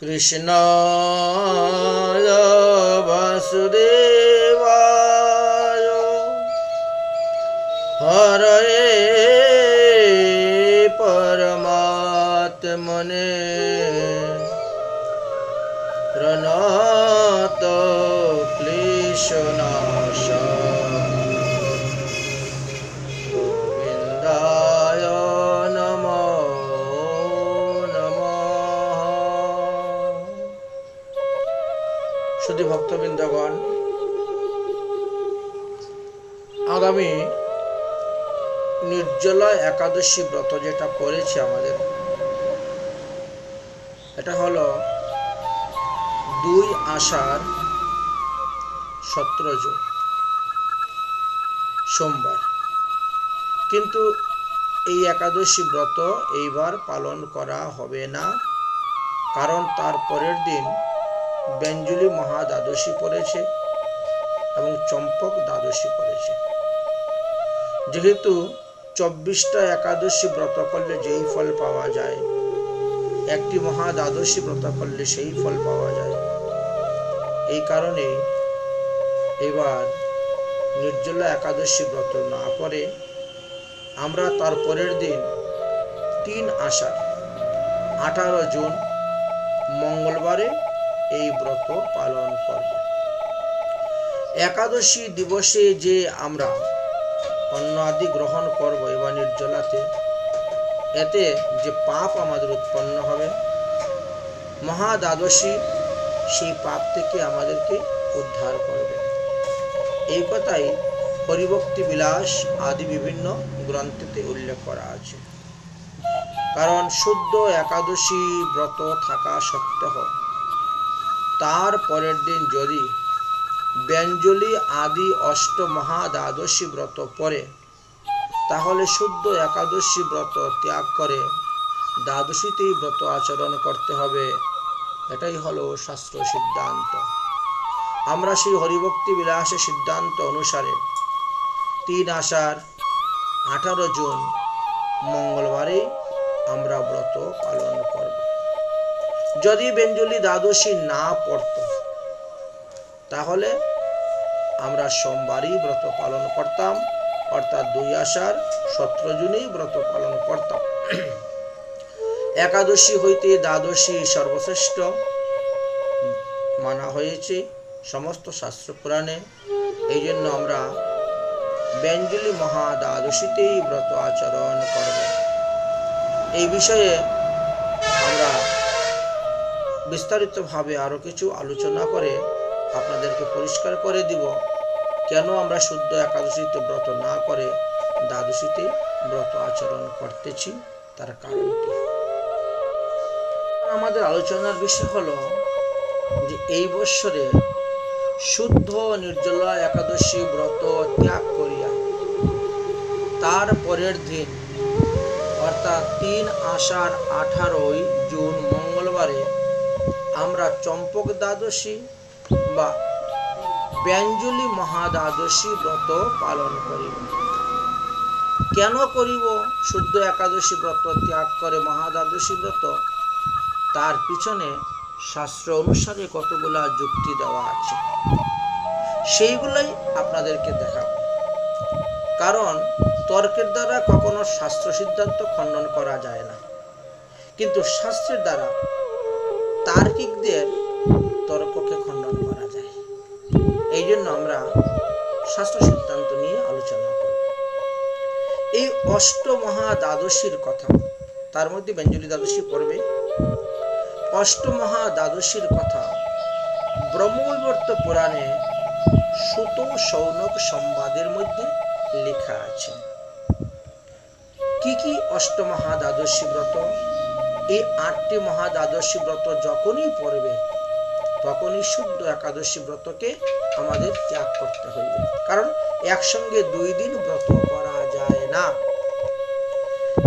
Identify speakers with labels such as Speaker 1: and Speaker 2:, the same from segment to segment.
Speaker 1: कृष्णाय वासुदेवाय। हरये परमात्मने। प्रणात प्लेश्वना ভক্তবৃন্দগণ, আগামী নির্জলা একাদশী ব্রত যেটা করেছে আমাদের, এটা হলো দুই আষাঢ় সতেরো জুন, সোমবার। কিন্তু এই একাদশী ব্রত এইবার পালন করা হবে না, কারণ তার পরের দিন বেঞ্জুলি মহা দ্বাদশী পড়েছে এবং চম্পক দ্বাদশী পড়েছে। যেহেতু চব্বিশটা একাদশী ব্রত করলে যেই ফল পাওয়া যায়, একটি মহা দ্বাদশী ব্রত করলে সেই ফল পাওয়া যায়। এই কারণে এবার নির্জলা একাদশী ব্রত না করে আমরা তার পরের দিন তিন আষাঢ়, আঠারো জুন, মঙ্গলবারে এই ব্রত পালন করব। একাদশী দিবসে যে আমরা অন্ন আদি গ্রহণ করব এবার নির্জলাতে, এতে যে পাপ আমাদের উৎপন্ন হবে মহা দ্বাদশী সেই পাপ থেকে আমাদেরকে উদ্ধার করবে। এই কথাই হরিভক্তি বিলাস আদি বিভিন্ন গ্রন্থেতে উল্লেখ করা আছে। কারণ শুদ্ধ একাদশী ব্রত থাকা সত্ত্বেও তার পরের দিন যদি ব্যঞ্জলি আদি অষ্ট মহা দ্বাদশী ব্রত পরে তাহলে শুদ্ধ একাদশী ব্রত ত্যাগ করে দ্বাদশীতেই ব্রত আচরণ করতে হবে। এটাই হলো শাস্ত্র সিদ্ধান্ত। আমরা সেই হরিভক্তি বিলাসের সিদ্ধান্ত অনুসারে তিন আষাঢ়, আঠারো জুন মঙ্গলবারে আমরা ব্রত পালন করব। যদি বেঞ্জলি দ্বাদশী না পড়ত, তাহলে আমরা সোমবারই ব্রত পালন করতাম, অর্থাৎ দুই আষাঢ় সতেরো জুনেই ব্রত পালন করতাম। একাদশী হইতে দ্বাদশী সর্বশ্রেষ্ঠ মানা হয়েছে সমস্ত শাস্ত্র পুরাণে। এই জন্য আমরা ব্যঞ্জলি মহা দ্বাদশীতেই ব্রত আচরণ করব। এই বিষয়ে বিস্তারিতভাবে আরও কিছু আলোচনা করে আপনাদেরকে পরিষ্কার করে দিব কেন আমরা শুদ্ধ একাদশীতে ব্রত না করে দ্বাদশীতে ব্রত আচরণ করতেছি, তার কারণটি। আমাদের আলোচনার বিষয় হলো যে এই বৎসরে শুদ্ধ নির্জলা একাদশী ব্রত ত্যাগ করিয়া তার পরের দিন, অর্থাৎ তিন আষাঢ় আঠারোই জুন মঙ্গলবারে আমরা চম্পক দ্বাদশী বা ব্যঞ্জলি মহাদ্বাদশী ব্রত পালন করিব। কেন করিব? শুদ্ধ একাদশী ব্রত ত্যাগ করে মহাদ্বাদশী ব্রত। তার পিছনে শাস্ত্র অনুসারে কতগুলা যুক্তি দেওয়া আছে। সেইগুলোই আপনাদেরকে দেখাব। কারণ তর্কের দ্বারা কখনো শাস্ত্র সিদ্ধান্ত খণ্ডন করা যায় না। কিন্তু শাস্ত্রের দ্বারা তার্কিকদের তর্ককে খণ্ডন করা যায়। এই জন্য আমরা শাস্ত্র সিদ্ধান্ত নিয়ে আলোচনা করব। এই অষ্টমহা দ্বাদশীর কথা, তার মধ্যে ব্যঞ্জলি দ্বাদশী পড়বে। অষ্টমহা দ্বাদশীর কথা, ব্রহ্মবিবর্ত পুরাণে সুত সৌনক সংবাদের মধ্যে লেখা আছে। কি কি অষ্টমহা দ্বাদশী ব্রত? এই আটটি মহা দ্বাদশী ব্রত যখনই পড়বে, তখনই শুদ্ধ একাদশী ব্রতকে আমাদের ত্যাগ করতে হইবে। কারণ একসঙ্গে দুই দিন ব্রত করা যায় না।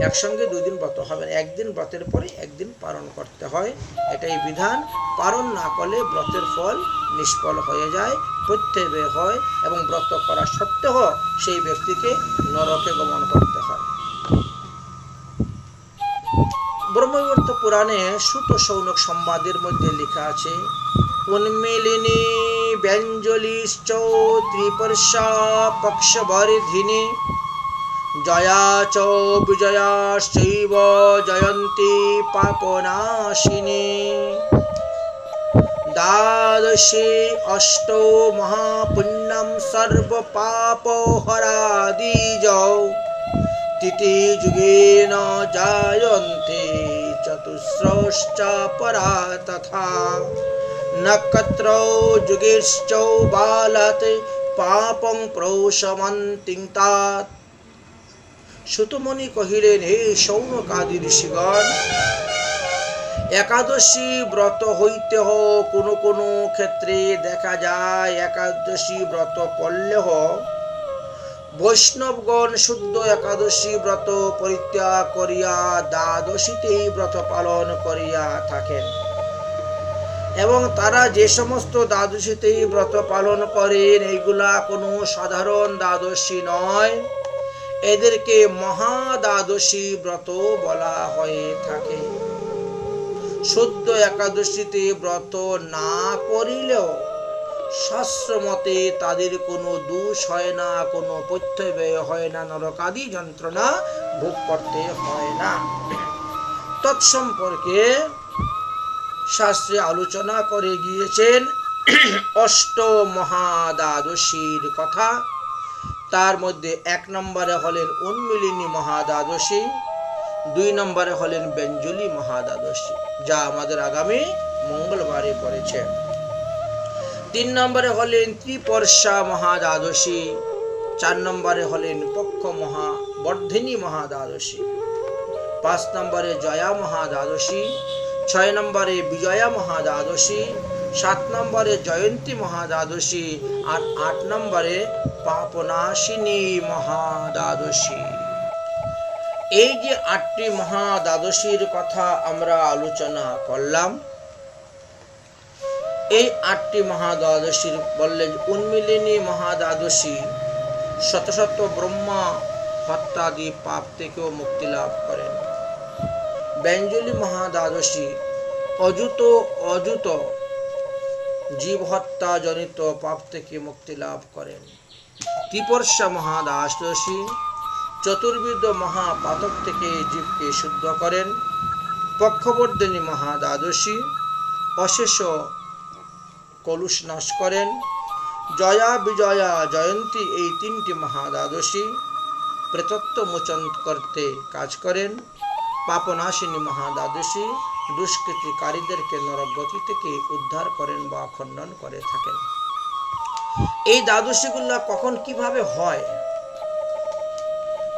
Speaker 1: একসঙ্গে দুই দিন ব্রত হবে না। একদিন ব্রতের পরে একদিন পালন করতে হয়। এটাই বিধান। পালন না করলে ব্রতের ফল নিষ্ফল হয়ে যায়, প্রত্যয় হয় এবং ব্রত করা সত্ত্বেও সেই ব্যক্তিকে নরকে গমন করতে হয়। ব্রহ্মবর্ত পুরাণে সুত সৌনক সংবাদের মধ্যে লেখা আছে, উন্মিলিনী ব্যঞ্জলিশ্চ ত্রিপর্ষা পক্ষবর্ধিনী, জয়া চ বিজয়াশ্চৈব জয়ন্তী পাপনাশিনী। দ্বাদশে অষ্ট মহাপুণ্যম সর্বপাপহরাদিজৌ, তিথি যুগেন জায়ন্তে চতুস্রশ্চ পরা তথা নক্ষত্রৌ যুগেশ্চৌ বালাত পাপং প্রৌশমন্তিং তাৎ সুতমণি কহিলেন, হে সৌনকাদি ঋষিগণ, একাদশী ব্রত হইতে হ কোনো কোনো ক্ষেত্রে দেখা যায় একাদশী ব্রত করলে বৈষ্ণবগণ শুদ্ধ একাদশী ব্রত পরিত্যাগ করিয়া দ্বাদশীতেই ব্রত পালন করিয়া থাকেন। এবং তারা যে সমস্ত দ্বাদশীতেই ব্রত পালন করেন, এইগুলা কোনো সাধারণ দ্বাদশী নয়। এদেরকে মহা দ্বাদশী ব্রত বলা হয়ে থাকে। শুদ্ধ একাদশীতে ব্রত না করিলেও শাস্ত্রমতে তাদের কোনো দোষ হয় না, কোনো পথ্যব্যয় হয় না, নরকাদি যন্ত্রণা ভোগ করতে হয় না। তৎসম্পর্কে শাস্ত্রে আলোচনা করে গিয়েছেন অষ্ট মহাদ্বাদশীর কথা। তার মধ্যে এক নম্বরে হলেন উন্মিলিনী মহাদ্বাদশী, দুই নম্বরে হলেন বেঞ্জলি মহাদ্বাদশী, যা আমাদের আগামী মঙ্গলবারে পড়েছে। তিন নম্বরে হলেন ত্রিপর্ষা মহাদ্বাদশী, চার নম্বরে হলেন পক্ষ মহা বর্ধিনী মহাদ্বাদশী, পাঁচ নম্বরে জয়া মহাদ্বাদশী, ছয় নম্বরে বিজয়া মহাদ্বাদশী, সাত নম্বরে জয়ন্তী মহাদ্বাদশী আর আট নম্বরে পাপনাশিনী মহাদ্বাদশী। এই যে আটটি মহাদ্বাদশীর কথা আমরা আলোচনা করলাম এই আটটি মহাদ্বাদশীর বললেন উন্মিলিনী মহাদ্বাদশী শত শত ব্রহ্মা হত্যাদি পাপ থেকেও মুক্তি লাভ করেন। ব্যঞ্জলি মহাদ্বাদশী অযুত অযুত জীব হত্যা জনিত পাপ থেকে মুক্তি লাভ করেন। ত্রিপর্ষা মহাদ্বাদশী চতুর্বিদ মহাপাতক থেকে জীবকে শুদ্ধ করেন। পক্ষবর্ধিনী মহাদ্বাদশী অশেষ কলুষ নাশ করেন। জয়া বিজয়া জয়ন্তী এই তিনটি মহাদ্বাদশী প্রেতত্ব মোচন করতে কাজ করেন। পাপনাশিনী মহাদ্বাদশী দুষ্কৃতিকারীদেরকে নরগতি থেকে উদ্ধার করেন বা খণ্ডন করে থাকেন। এই দ্বাদশীগুলো কখন কীভাবে হয়?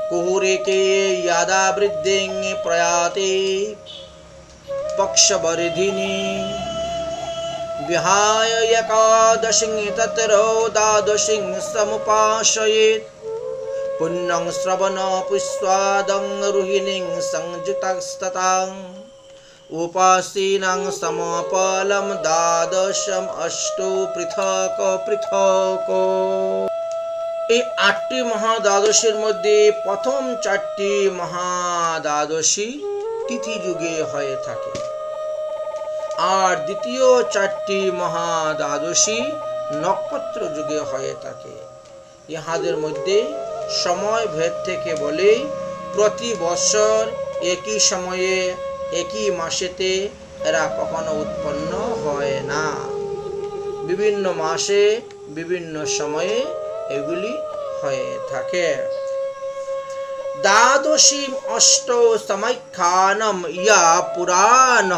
Speaker 1: কুহুরেকে ইয়াদা বৃদ্ধিং প্রয়াতে পক্ষবর্ধিনী विहाय एकादशिं तत्र द्वादशिं समुपाश्रयेत् पुण्यं श्रवणपुष्वादं रुहिणीं संयुतस्तताम् उपासीनां समपलं দ্বাদশম অষ্টৌ পৃথক পৃথক এই আটটি মহাদ্বাদশীর মধ্যে প্রথম চারটি মহাদ্বাদশী তিথি যুগে হয়ে থাকে আর দ্বিতীয় চারটি মহাদ্বাদশী নক্ষত্র যুগে হয়ে থাকে। ইহাদের মধ্যে সময় ভেদ থেকে বলেই প্রতি বছর একই সময়ে, একই মাসেতে এরা কখনো উৎপন্ন হয় না। বিভিন্ন মাসে, বিভিন্ন সময়ে এগুলি হয়ে থাকে। দ্বাদশী অষ্ট সমাখ্যানম ইয়া পুরাণ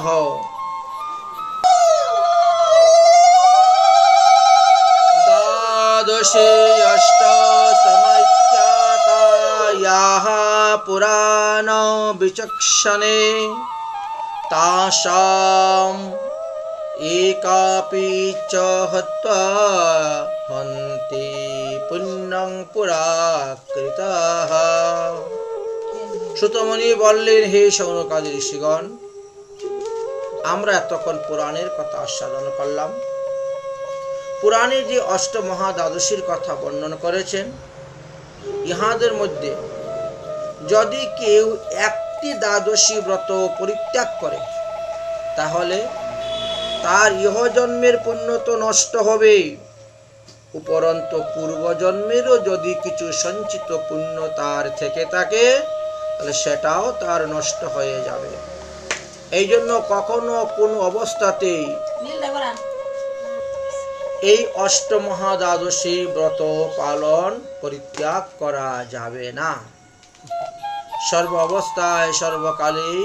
Speaker 1: द्वादशे अष्ट समख्यातायाः पुराण विचक्षणे तासाम् एकापि च हत्वा हन्ति পুণ্যং পুরা কৃতাহ সুতমণি বললেন হে সৌনকাদি ঋষিগণ আমরা এতক্ষণ পুরাণের কথা আস্বাদন করলাম পুরাণে যে অষ্ট মহাদ্বাদশীর কথা বর্ণনা করেছেন, ইহাদের মধ্যে যদি কেউ একটি দ্বাদশী ব্রত পরিত্যাগ করে, তাহলে তার ইহজন্মের পুণ্য তো নষ্ট হবে। উপরন্ত পূর্বজন্মেরও যদি কিছু সঞ্চিত পুণ্য তার থেকে থাকে, তাহলে সেটাও তার নষ্ট হয়ে যাবে। এই জন্য কখনো কোনো অবস্থাতেই এই অষ্টমহাদ্বাদশী ব্রত পালন পরিত্যাগ করা যাবে না। সর্ব অবস্থায় সর্বকালেই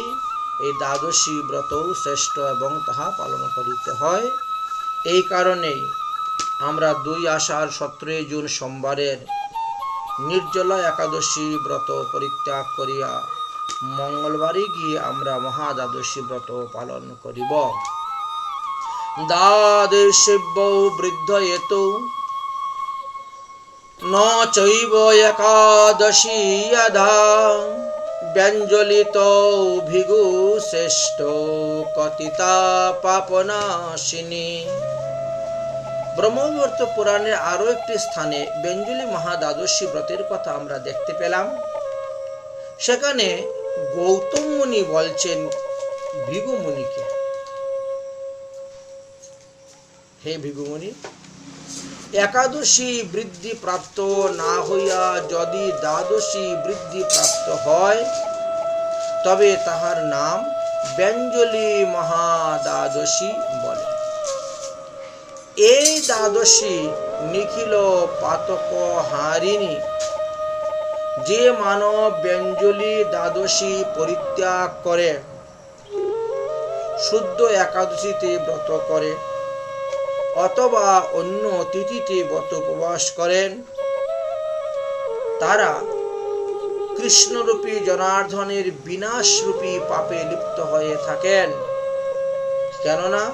Speaker 1: এই দ্বাদশী ব্রত শ্রেষ্ঠ এবং তাহা পালন করিতে হয়। এই কারণেই আমরা দুই আষাঢ় সতেরোই জুন সোমবারের নির্জলা একাদশী ব্রত পরিত্যাগ করিয়া মঙ্গলবারে গিয়ে আমরা মহাদ্বাদশী ব্রত পালন করিব। দ্বাদশিব্য বৃদ্ধ এত ন চৈব একাদশী আধা ব্যঞ্জলিত ভিগু শ্রেষ্ঠ কতিতা পাপনাশিনী। ব্রহ্মবর্ত পুরাণের আরও একটি স্থানে বেঞ্জলি মহাদ্বাদশী ব্রতের কথা আমরা দেখতে পেলাম। সেখানে গৌতম মুনি বলছেন ভিগু মুনিকে হে ভিগুমণি, একাদশী বৃদ্ধি প্রাপ্ত না হইয়া যদি দ্বাদশী বৃদ্ধি প্রাপ্ত হয়, তবে তাহার নাম ব্যঞ্জলি মহাদ্বাদশী বলে। এই দ্বাদশী নিখিল পাতক হারিণী যে মানব ব্যঞ্জলি দ্বাদশী পরিত্যাগ করে, শুদ্ধ একাদশীতে ব্রত করে। অথবা অন্য তিথিতে ব্রত উপবাস করেন। তারা কৃষ্ণরূপী জনার্দনের বিনাশরূপী পাপে লিপ্ত হয়ে থাকেন। কেননা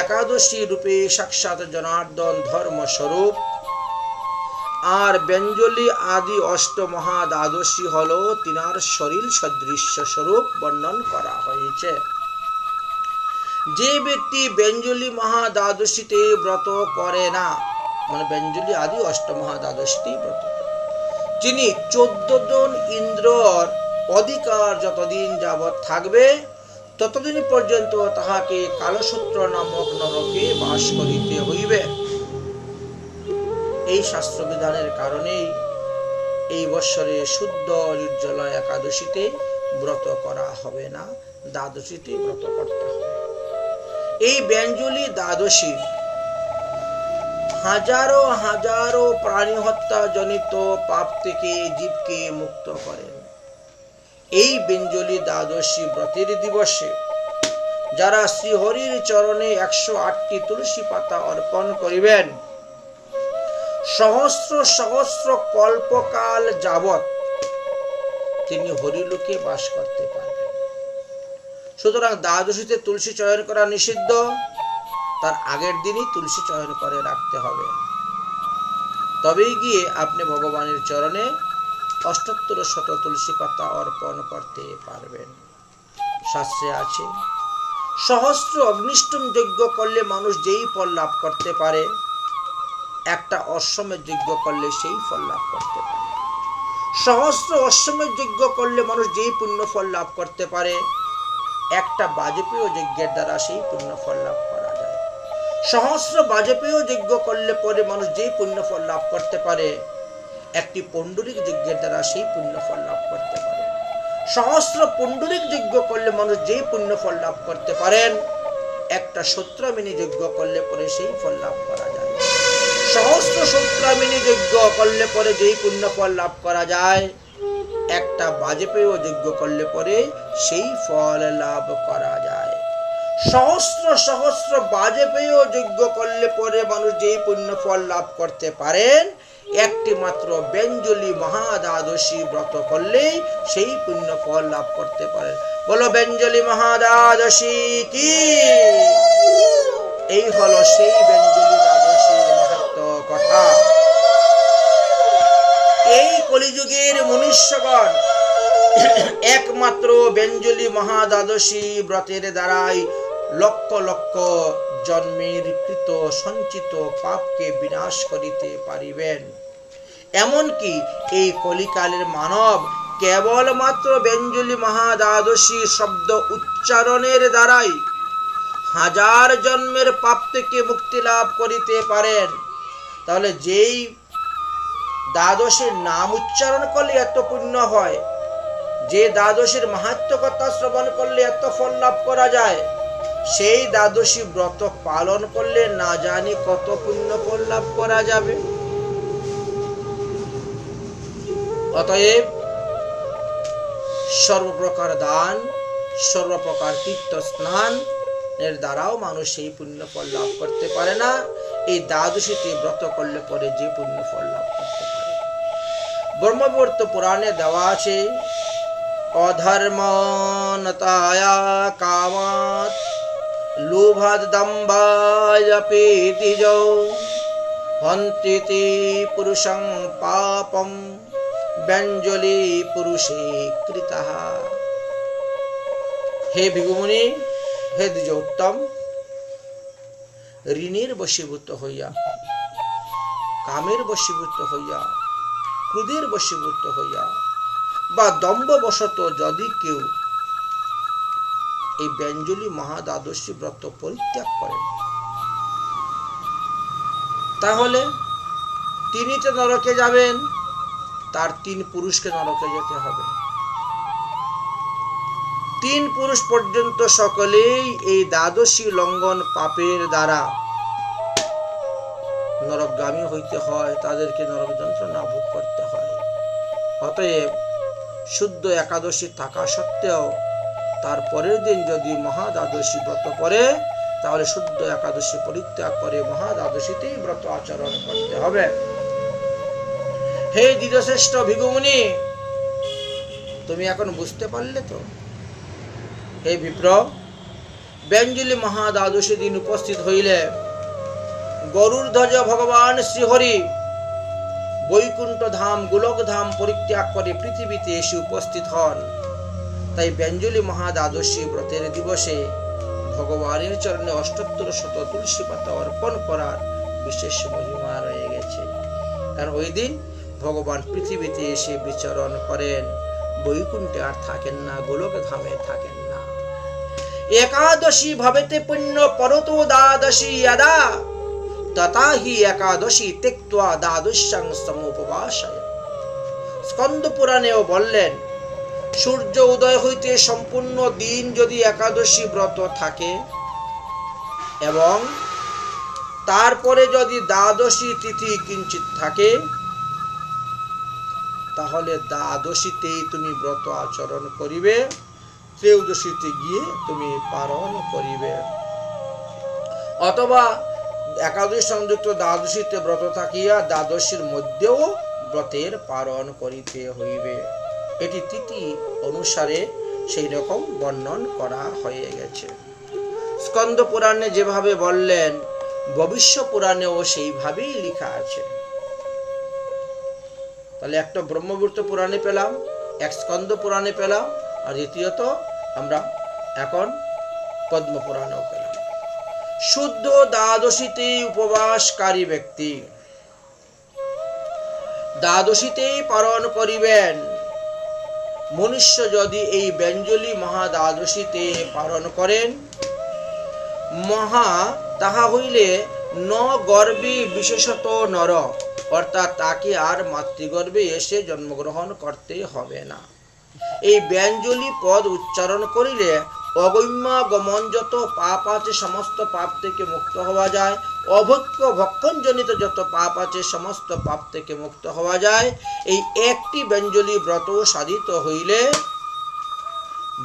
Speaker 1: একাদশী রূপে সাক্ষাৎ জনার্দন ধর্মস্বরূপ। আর ব্যঞ্জলি আদি অষ্ট মহাদ্বাদশী হল তিনার শরীর সদৃশ্য স্বরূপ বর্ণন করা হয়েছে। যে ব্যক্তি ব্যঞ্জলি মহাদ্বাদশীতে ব্রত করে না মানে ব্যঞ্জলি আদি অষ্ট মহাদ্বাদশীতে ব্রত। যিনি চোদ্দ জন ইন্দ্রর অধিকার যতদিন যাবৎ থাকবে, ততদিন পর্যন্ত তাহাকে কালসূত্র নামক নরকে বাস করিতে হইবে এই শাস্ত্র বিধানের কারণেই এই বৎসরে শুদ্ধ নির্জলা একাদশীতে ব্রত করা হবে না দ্বাদশীতে ব্রত করতে এই ব্যঞ্জলি দ্বাদশী। হাজারো হাজারো প্রাণী হত্যা জনিত পাপ থেকে জীবকে মুক্ত করেন এই বেঞ্জলি দ্বাদশী ব্রতের দিবসে যারা শ্রীহরির চরণে একশো আটটি তুলসী পাতা অর্পণ করিবেন, সহস্র সহস্র কল্পকাল যাবৎ তিনি হরিলোকে বাস করতে পারবেন সুতরাং দ্বাদশীতে তুলসী চয়ন করা নিষিদ্ধ। তার আগের দিনই তুলসী চয়ন করে রাখতে হবে। তবেই গিয়ে আপনি ভগবানের চরণে অষ্টোত্তর শত তুলসী পাতা অর্পণ করতে পারবেন। শাস্ত্রে আছে, সহস্র অগ্নিষ্টম যজ্ঞ করলে মানুষ যেই ফল লাভ করতে পারে, একটা অশ্বমের যজ্ঞ করলে সেই ফল লাভ করতে পারে। সহস্র অশ্বমের যজ্ঞ করলে মানুষ যেই পুণ্য ফল লাভ করতে পারে একটা বাজপেয় যজ্ঞের দ্বারা সেই পুণ্য ফল লাভ করা যায়। সহস্র বাজপেয় যজ্ঞ করলে পরে মানুষ যেই পুণ্য ফল লাভ করতে পারে, একটি পণ্ডরিক যজ্ঞের দ্বারা সেই পুণ্য ফল লাভ করতে পারে। সহস্র পণ্ডরিক যজ্ঞ করলে মানুষ যেই পুণ্য ফল লাভ করতে পারেন, একটা সত্রামিনী যজ্ঞ করলে পরে সেই ফল লাভ করা যায়। সহস্র সত্রামিনী যজ্ঞ করলে পরে যেই পুণ্য ফল লাভ করা যায় একটা বাজপেয় যজ্ঞ করলে পরে সেই ফল লাভ করা যায়। সহস্র সহস্র বাজপেয় যজ্ঞ করলে পরে মানুষ যেই পুণ্য ফল লাভ করতে পারেন, একটি মাত্র ব্যঞ্জলি মহাদ্বাদশী ব্রত করলেই সেই পুণ্য ফল লাভ করতে পারেন। বলো ব্যঞ্জলি মহাদ্বাদশী কি? এই হলো সেই ব্যঞ্জলি দ্বাদশীর মাহাত্ম কথা। কলিযুগের মনুষ্যগণ। একমাত্র ব্যঞ্জলি মহাদ্বাদশী ব্রতের দ্বারাই লক্ষ লক্ষ জন্মের কৃত সঞ্চিত পাপকে বিনাশ করিতে পারিবেন। এমনকি এই কলিকালের মানব কেবলমাত্র বেঞ্জলি মহাদ্বাদশী শব্দ উচ্চারণের দ্বারাই হাজার জন্মের পাপ থেকে মুক্তি লাভ করিতে পারেন। তাহলে যেই দ্বাদশীর নাম উচ্চারণ করলে এত পুণ্য হয়। যে দ্বাদশীর মাহাত্ম কথা শ্রবণ করলে এত ফল লাভ করা যায়, সেই দ্বাদশী ব্রত পালন করলে না জানি কত পুণ্য ফল লাভ করা যাবে। অতএব সর্বপ্রকার দান, সর্বপ্রকার তীর্থ স্নান এর দ্বারাও মানুষ সেই পুণ্য ফল লাভ করতে পারে না। এই দ্বাদশীতে ব্রত করলে পরে যে পুণ্য ফল লাভ করতে ব্রহ্মবর্ত পুরাণে দেওয়া আছে, অধর্মনতায়া কামাত লোভাদ দম্বায় পেতিজৌ হন্তিতি পুরুষং পাপম ব্যঞ্জলি পুরুষে কৃতাহ হে ভিগুমুনি, হে দ্বিজ উত্তম ঋণের বশীভূত হইয়া, কামের বশীভূত হইয়া ক্রোধের বশীভূত হইয়া, বা দম্ভবশত যদি কেউ এই ব্যঞ্জলি মহাদ্বাদশী ব্রত পরিত্যাগ করেন। তাহলে তিনি তো নরকে যাবেন, তার তিন পুরুষকে নরকে যেতে হবে। তিন পুরুষ পর্যন্ত সকলেই এই দ্বাদশী লঙ্ঘন পাপের দ্বারা নরকগামী হইতে হয়, তাদেরকে নরক যন্ত্রণা ভোগ করতে হয়। অতএব শুদ্ধ একাদশী থাকা সত্ত্বেও তার পরের দিন যদি মহাদ্বাদশী ব্রত করে, তাহলে শুদ্ধ একাদশী পরিত্যাগ করে মহাদ্বাদশীতেই ব্রত আচরণ করতে হবে। হে দ্বিজশ্রেষ্ঠ ভিগুমুনি, তুমি এখন বুঝতে পারলে তো? হে বিপ্র ব্যঞ্জলি মহাদ্বাদশী দিন উপস্থিত হইলে গরুর ধ্বজ ভগবান শ্রীহরি। বৈকুণ্ঠ ধাম, গোলক ধাম পরিত্যাগ করে পৃথিবীতে এসে উপস্থিত হন। তাই ব্যঞ্জলি মহাদ্বাদশী ব্রতের দিবসে ভগবানের চরণে অষ্টোত্তর শত তুলসী পাতা অর্পণ করার বিশেষ মহিমা রয়ে গেছে। কারণ ওই দিন ভগবান পৃথিবীতে এসে বিচরণ করেন। বৈকুণ্ঠে আর থাকেন না, গোলক ধামে থাকেন না। একাদশী ভবেতে পুণ্য পরতো দ্বাদশী यदा তথা হি একাদশী তেক্তোয়া দ্বাদশ্যাং সমুপবাসায় স্কন্দ পুরাণেও বললেন, সূর্য উদয় হইতে সম্পূর্ণ দিন যদি একাদশী ব্রত থাকে এবং তারপরে যদি দ্বাদশী তিথি কিঞ্চিত থাকে, তাহলে দ্বাদশীতেই তুমি ব্রত আচরণ করিবে, ত্রয়োদশীতে গিয়ে তুমি পালন করিবে। অথবা একাদশী সংযুক্ত দ্বাদশীতে ব্রত থাকিয়া দ্বাদশীর মধ্যেও ব্রতের পালন করিতে হইবে। এটি তিথি অনুসারে সেই রকম বর্ণন করা হয়ে গেছে। স্কন্দ পুরাণে যেভাবে বললেন, ভবিষ্য পুরাণেও সেইভাবেই লেখা আছে। তাহলে একটা ব্রহ্মবৃত্ত পুরাণে পেলাম, এক স্কন্দ পুরাণে পেলাম, আর দ্বিতীয়ত আমরা এখন পদ্ম পুরাণেও পেলাম। শুদ্ধ দ্বাদশীতে উপবাসকারী ব্যক্তি। দ্বাদশীতেই পালন করিবেন। মনুষ্য যদি এই ব্যঞ্জলি মহা দ্বাদশীতে পালন করেন, মহা তাহা হইলে ন গর্বে বিশেষত নর, অর্থাৎ তাকে আর মাতৃগর্ভে এসে জন্মগ্রহণ করতে হবে না। এই ব্যঞ্জলি পদ উচ্চারণ করিলে অগম্য গমনযত পাপ আছে, সমস্ত পাপ থেকে মুক্ত হওয়া যায়। অভক্ষ ভক্ষণজনিত যত পাপ আছে, সমস্ত পাপ থেকে মুক্ত হওয়া যায়। এই একটি ব্যঞ্জলি ব্রত সাধিত হইলে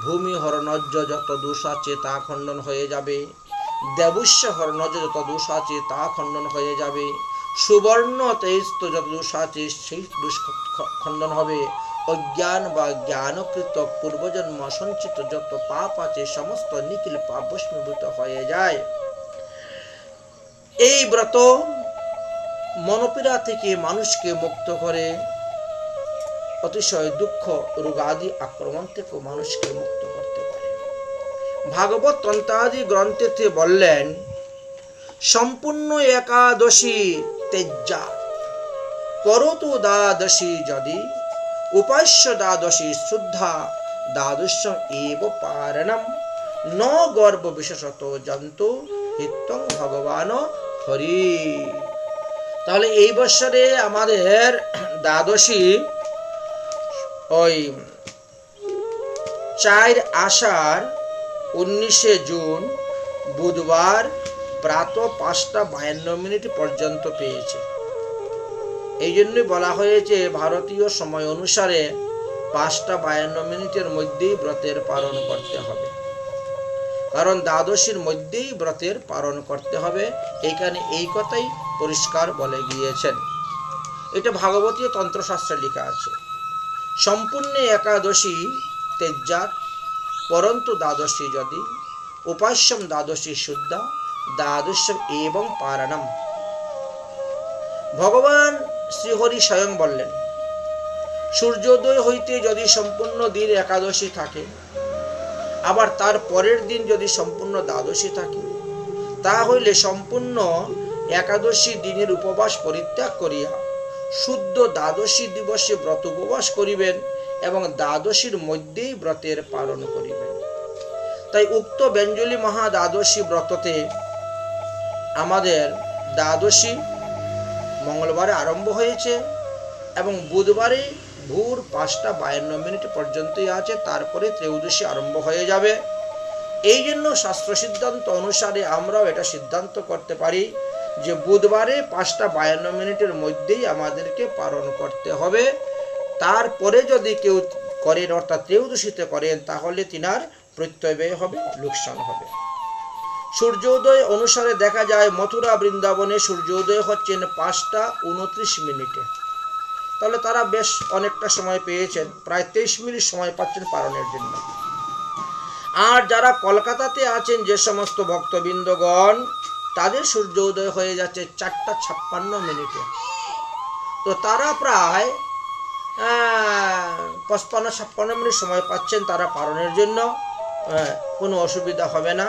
Speaker 1: ভূমি হরণজ্য যত দোষ আছে, তা খণ্ডন হয়ে যাবে। দেবস্য হরণজ্য যত দোষ আছে, তা খণ্ডন হয়ে যাবে। সুবর্ণ তেইস্ত যত দোষ আছে, সেই দোষ খণ্ডন হবে। অজ্ঞান বা জ্ঞানকৃত পূর্বজন্ম সঞ্চিত যত পাপ আছে, সমস্ত নিখিল পাপ ভস্মীভূত হয়ে যায়। এই ব্রত মনোপীড়া থেকে মানুষকে মুক্ত করে, অতিশয় দুঃখ রোগাদি আক্রমণ থেকে মানুষকে মুক্ত করতে পারে। ভাগবত তন্ত্রাদি গ্রন্থেতে বললেন, সম্পূর্ণ একাদশী তেজ্জা পরতু দ্বাদশী যদি উপাস্য দ্বাদশী শ্রদ্ধা দ্বাদশ এব পারণম। ন গর্ব বিশেষত জন্তু হিত্যং ভগবান হরি। তাহলে এই বছরে আমাদের দ্বাদশী ওই চার আষাঢ় উনিশে জুন বুধবার প্রাত পাঁচটা বায়ান্ন মিনিট পর্যন্ত পেয়েছে। এই জন্যই বলা হয়েছে, ভারতীয় সময় অনুসারে পাঁচটা বায়ান্ন মিনিটের মধ্যেই ব্রতের পালন করতে হবে। কারণ দ্বাদশীর মধ্যেই ব্রতের পালন করতে হবে, এখানে এই কথাই পরিষ্কার বলে গিয়েছেন। এটা ভাগবতীয় তন্ত্রশাস্ত্রে লেখা আছে। সম্পূর্ণ একাদশী তেজ্জাত পরন্তু দ্বাদশী যদি, উপাস্যম দ্বাদশী শুদ্ধা দ্বাদশ এবং পারাণম। ভগবান শ্রীহরি স্বয়ং বললেন, সূর্যোদয় হইতে যদি সম্পূর্ণ দিন একাদশী থাকে, আবার তার পরের দিন যদি সম্পূর্ণ দ্বাদশী থাকে, তা হইলে সম্পূর্ণ একাদশী দিনের উপবাস পরিত্যাগ করিয়া শুদ্ধ দ্বাদশী দিবসে ব্রত উপবাস করিবেন এবং দ্বাদশীর মধ্যেই ব্রতের পালন করিবেন। তাই উক্ত ব্যঞ্জলি মহা দ্বাদশী ব্রততে আমাদের দ্বাদশী মঙ্গলবারে আরম্ভ হয়েছে এবং বুধবারে ভোর পাঁচটা বায়ান্ন মিনিট পর্যন্তই আছে, তারপরে ত্রয়োদশী আরম্ভ হয়ে যাবে। এই জন্য শাস্ত্র সিদ্ধান্ত অনুসারে আমরাও এটা সিদ্ধান্ত করতে পারি যে বুধবারে পাঁচটা বায়ান্ন মিনিটের মধ্যেই আমাদেরকে পালন করতে হবে। তারপরে যদি কেউ করেন অর্থাৎ ত্রয়োদশীতে করেন, তাহলে তিনার প্রত্যয় ব্যয় হবে, লোকসান হবে। সূর্যোদয় অনুসারে দেখা যায়, মথুরা বৃন্দাবনে সূর্যোদয় হচ্ছেন পাঁচটা উনত্রিশ মিনিটে। তাহলে তারা বেশ অনেকটা সময় পেয়েছেন, প্রায় তেইশ মিনিট সময় পাচ্ছেন পালনের জন্য। আর যারা কলকাতাতে আছেন, যে সমস্ত ভক্তবৃন্দগণ, তাদের সূর্যোদয় হয়ে যাচ্ছে চারটা ছাপ্পান্ন মিনিটে। তো তারা প্রায় পঁচপান্ন, ছাপ্পান্ন মিনিট সময় পাচ্ছেন তারা পালনের জন্য। কোনো অসুবিধা হবে না।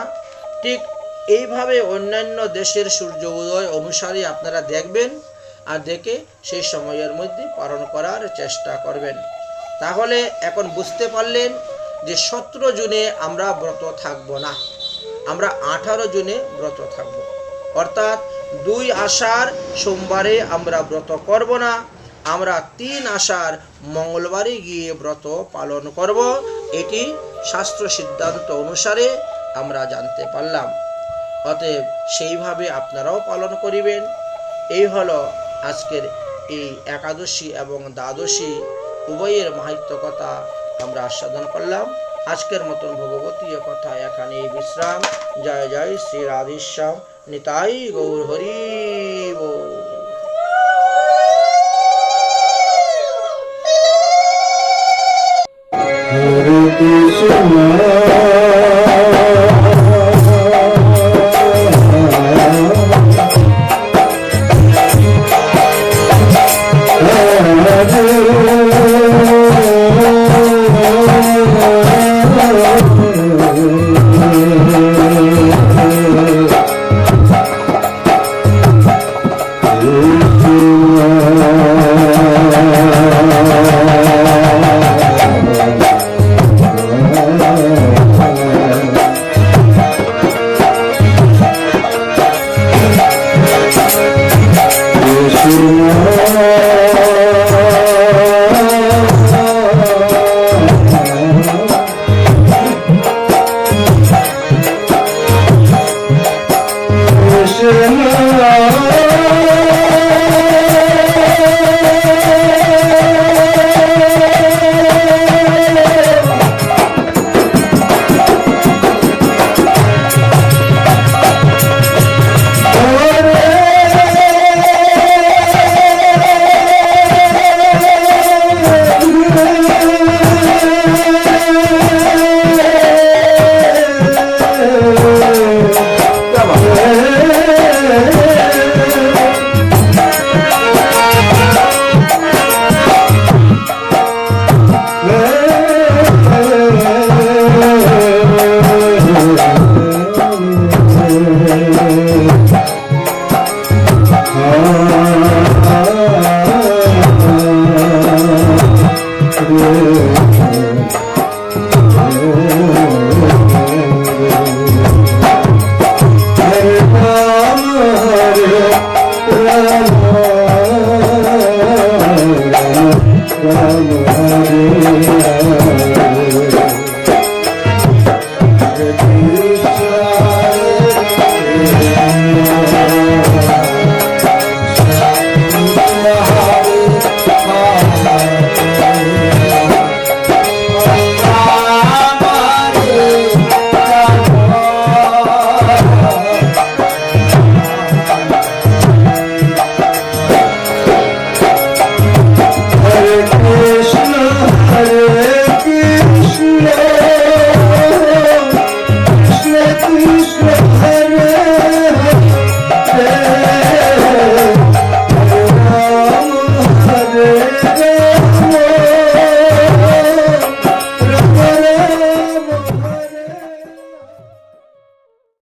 Speaker 1: ঠিক এইভাবে অন্যান্য দেশের সূর্য উদয় অনুসারে আপনারা দেখবেন আর দেখে সেই সময়ের মধ্যে পালন করার চেষ্টা করবেন। তাহলে এখন বুঝতে পারলেন যে সতেরো জুনে আমরা ব্রত থাকব না। আমরা আঠারো জুনে ব্রত থাকব। অর্থাৎ দুই আষাঢ় সোমবারে আমরা ব্রত করব না। আমরা তিন আষাঢ় মঙ্গলবারে গিয়ে ব্রত পালন করব। এটি শাস্ত্র সিদ্ধান্ত অনুসারে আমরা জানতে পারলাম। অতএব সেইভাবে আপনারাও পালন করিবেন। এই হলো আজকের এই একাদশী এবং দ্বাদশী উভয়ের মাহিত্য কথা আমরা আস্বাদন করলাম। আজকের মতন ভগবতীয় কথা এখানেই বিশ্রাম। জয় জয় শ্রী রাধেশ্যাম। নিতাই গৌর হরি বল।
Speaker 2: হরে কৃষ্ণ।